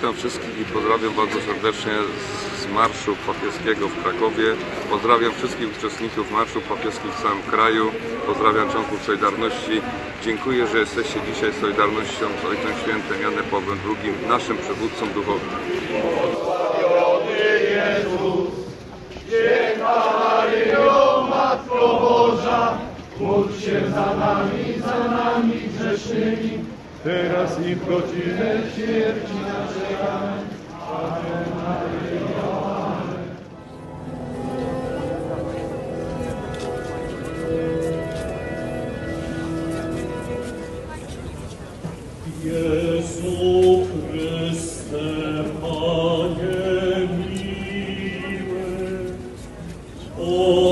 Witam wszystkich i pozdrawiam bardzo serdecznie z- Marszu Papieskiego w Krakowie. Pozdrawiam wszystkich uczestników Marszu Papieskich w całym kraju. Pozdrawiam członków Solidarności. Dziękuję, że jesteście dzisiaj Solidarnością z Ojcem Świętym Janem Pawłem II, naszym przywódcą duchowym teraz i w godzinę śmierci naszej. Amen. Jezu Chryste, Panie miły, o